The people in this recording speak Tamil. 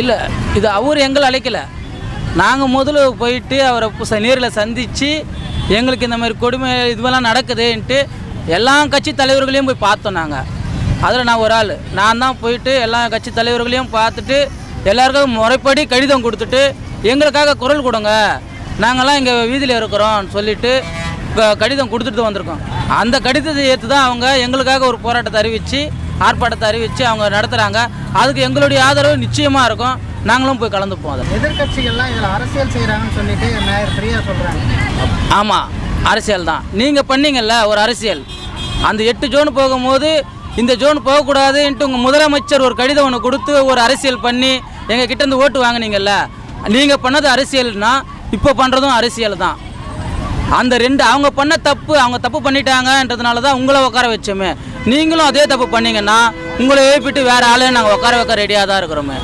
இல்லை இது அவர் எங்களை அழைக்கலை. நாங்கள் முதல்ல போயிட்டு அவரை நேரில் சந்தித்து எங்களுக்கு இந்த மாதிரி கொடுமை இதுவெல்லாம் நடக்குதுன்ட்டு எல்லா கட்சி தலைவர்களையும் போய் பார்த்தோம் நாங்கள் அதில் நான் ஒரு ஆள். நான் தான் போயிட்டு எல்லா கட்சி தலைவர்களையும் பார்த்துட்டு எல்லாருக்கும் முறைப்படி கடிதம் கொடுத்துட்டு எங்களுக்காக குரல் கொடுங்க. நாங்கள்லாம் இங்கே வீதியில் இருக்கிறோம்னு சொல்லிட்டு இப்போ கடிதம் கொடுத்துட்டு வந்திருக்கோம். அந்த கடிதத்தை ஏற்று தான் அவங்க எங்களுக்காக ஒரு போராட்டத்தை அறிவித்து ஆர்ப்பாட்டத்தை அறிவித்து அவங்க நடத்துகிறாங்க அதுக்கு எங்களுடைய ஆதரவு நிச்சயமாக இருக்கும். நாங்களும் போய் கலந்துப்போம் அதை. எதிர்க்கட்சிகள்லாம் இதில் அரசியல் செய்கிறாங்கன்னு சொல்லிட்டு மேயர் பிரியா சொல்கிறாங்க ஆமாம் அரசியல் தான். நீங்கள் பண்ணீங்கல்ல ஒரு அரசியல். அந்த எட்டு ஜோன் போகும்போது இந்த ஜோன் போகக்கூடாதுன்ட்டு உங்கள் முதலமைச்சர் ஒரு கடிதம் ஒன்று கொடுத்து ஒரு அரசியல் பண்ணி எங்கள் கிட்டேருந்து ஓட்டு வாங்குனீங்கல்ல நீங்கள் பண்ணது அரசியல்னா இப்போ பண்ணுறதும் அரசியல் தான். அந்த ரெண்டு அவங்க பண்ண தப்பு அவங்க தப்பு பண்ணிட்டாங்கன்றதுனால தான் உங்களை உட்கார வச்சோமே. நீங்களும் அதே தப்பு பண்ணீங்கன்னா உங்களை எழுப்பிட்டு வேறு ஆளே நாங்கள் உட்கார வைக்க ரெடியாக தான் இருக்கிறோமே.